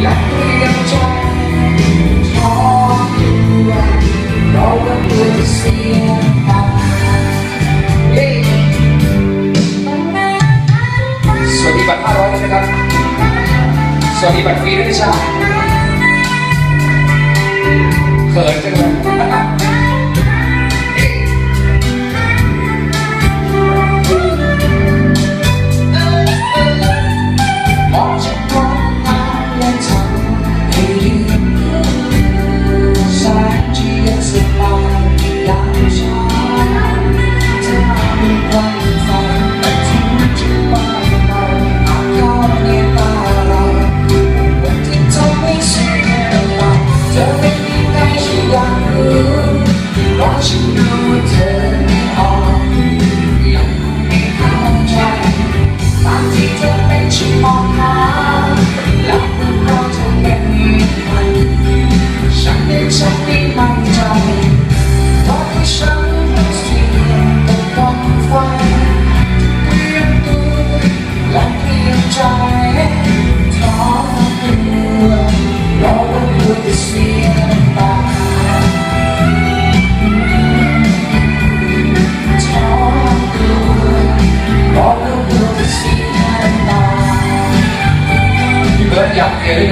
สวัสดีบัตร500นะครับสวัสดีบัตรฟรีด้วยนะจ๊ะ watching you. แล้วอยากเจอด้วยกัน